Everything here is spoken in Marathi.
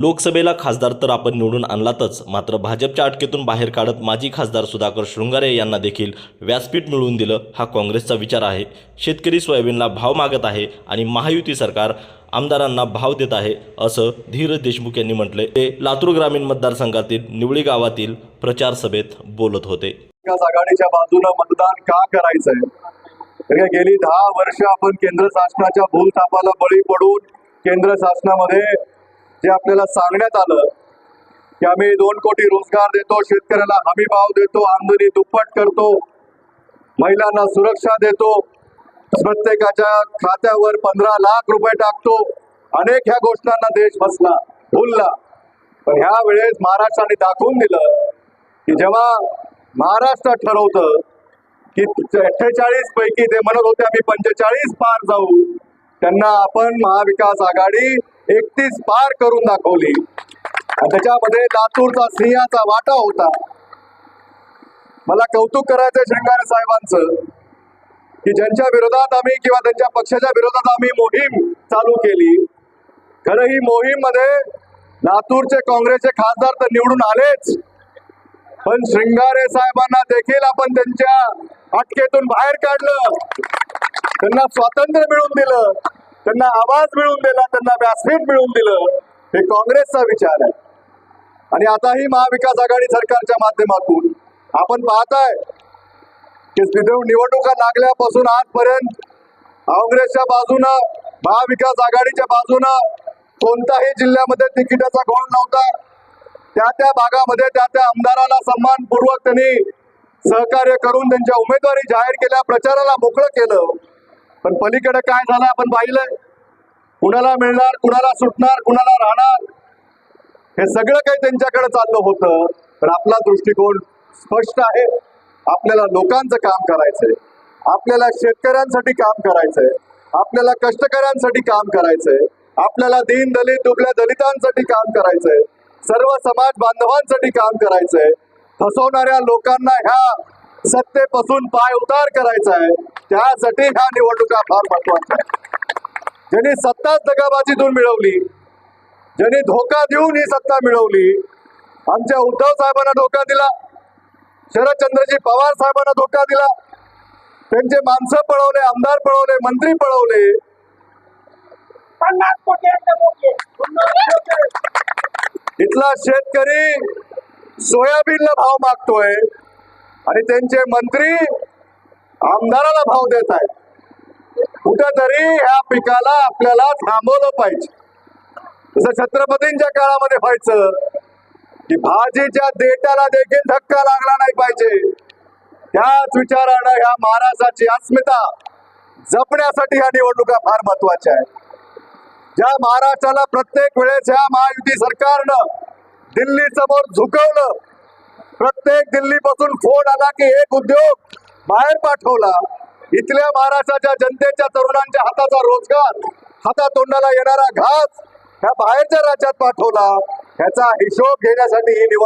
लोकसभेला खासदार तर आपण निवडून आणलातच. मात्र भाजपच्या अटकेतून बाहेर काढत माजी खासदार सुधाकर शृंगारे यांना देखील व्यासपीठ मिळवून दिलं हा काँग्रेसचा विचार आहे. शेतकरी सोयाबीनला भाव मागत आहे आणि महायुती सरकार आमदारांना भाव देत आहे असं धीरज देशमुख यांनी म्हटले ते लातूर ग्रामीण मतदारसंघातील निवळी गावातील प्रचार सभेत बोलत होते. आघाडीच्या बाजूनं मतदान का करायचंय? गेली दहा वर्ष आपण केंद्र शासनाच्या भूलतापाला बळी पडून केंद्र शासनामध्ये जे आपल्याला सांगण्यात आलं की आम्ही दोन कोटी रोजगार देतो शेतकऱ्याला हमी भाव देतो आमदनी दुप्पट करतो महिलांना सुरक्षा देतो प्रत्येकाच्या खात्यावर पंधरा लाख रुपये टाकतो अनेक ह्या घोषणांना देश फसला भुलला. पण ह्या वेळेस महाराष्ट्राने दाखवून दिलं की जेव्हा महाराष्ट्र ठरवतं की अठ्ठेचाळीस पैकी ते म्हणत होते आम्ही पंचेचाळीस पार जाऊ त्यांना आपण महाविकास आघाडी एकतीस पार करून दाखवली. त्याच्यामध्ये लातूरचा सिंहाचा वाटा होता. मला कौतुक करायचं शृंगारे साहेबांचं की ज्यांच्या विरोधात आम्ही किंवा त्यांच्या पक्षाच्या विरोधात आम्ही मोहीम चालू केली. खरं ही मोहीममध्ये लातूरचे काँग्रेसचे खासदार तर निवडून आलेच. पण श्रृंगारे साहेबांना देखील आपण त्यांच्या अटकेतून बाहेर काढलं. त्यांना स्वातंत्र्य मिळवून दिलं. त्यांना आवाज मिळवून दिला त्यांना व्यासपीठ मिळवून दिलं. हे काँग्रेसचा विचार आहे. आणि आताही महाविकास आघाडी सरकारच्या माध्यमातून आपण पाहताय की तिथे निवडणुका लागल्यापासून आजपर्यंत काँग्रेसच्या बाजूनं महाविकास आघाडीच्या बाजूनं कोणत्याही जिल्ह्यामध्ये तिकिटाचा घोळ नव्हता. त्या त्या भागामध्ये त्या त्या आमदाराला सन्मानपूर्वक त्यांनी सहकार्य करून त्यांच्या उमेदवारी जाहीर केल्या प्रचाराला मोकळं केलं. पण पलीकडे काय झालं? आपण पाहिलंय. कुणाला मिळणार कुणाला सुटणार कुणाला राहणार? हे सगळं काही त्यांच्याकडे चाललं होतं. पण आपला दृष्टिकोन स्पष्ट आहे. आपल्याला लोकांचं काम करायचंय. आपल्याला शेतकऱ्यांसाठी काम करायचंय. आपल्याला कष्टकऱ्यांसाठी काम करायचंय. आपल्याला दीन दलित दुबल्या दलितांसाठी काम करायचंय. सर्व समाज बांधवांसाठी काम करायचंय. फसवणाऱ्या लोकांना ह्या सत्तेपासून पाय उतार करायचा आहे. त्यासाठी ह्या निवडणुका फार महत्त्वाच्या आहेत. ज्यांनी सत्ताच दगाबाजीतून मिळवली ज्यांनी धोका देऊन ही सत्ता मिळवली आमच्या उद्धव साहेबांना धोका दिला शरदचंद्रजी पवार साहेबांना धोका दिला त्यांचे माणसं पळवले आमदार पळवले मंत्री पळवले. इथला शेतकरी सोयाबीनला भाव मागतोय. आणि त्यांचे मंत्री आमदाराला भाव देत आहेत. कुठेतरी ह्या पिकाला आपल्याला थांबवलं पाहिजे. जसं छत्रपतींच्या काळामध्ये व्हायचं की भाजीच्या देटाला देखील धक्का लागला नाही पाहिजे. त्याच विचारानं ह्या महाराष्ट्राची अस्मिता जपण्यासाठी ह्या निवडणुका फार महत्त्वाच्या आहेत. ज्या महाराष्ट्राला प्रत्येक वेळेस ह्या महायुती सरकारनं दिल्ली समोर झुकवलं प्रत्येक दिल्लीपासून फोन आला की एक उद्योग बाहेर पाठवला. इथल्या महाराष्ट्राच्या जनतेच्या तरुणांच्या हाताचा रोजगार हातातोंडाला येणारा घास ह्या बाहेरच्या राज्यात पाठवला. ह्याचा हिशोब घेण्यासाठी ही निवडणूक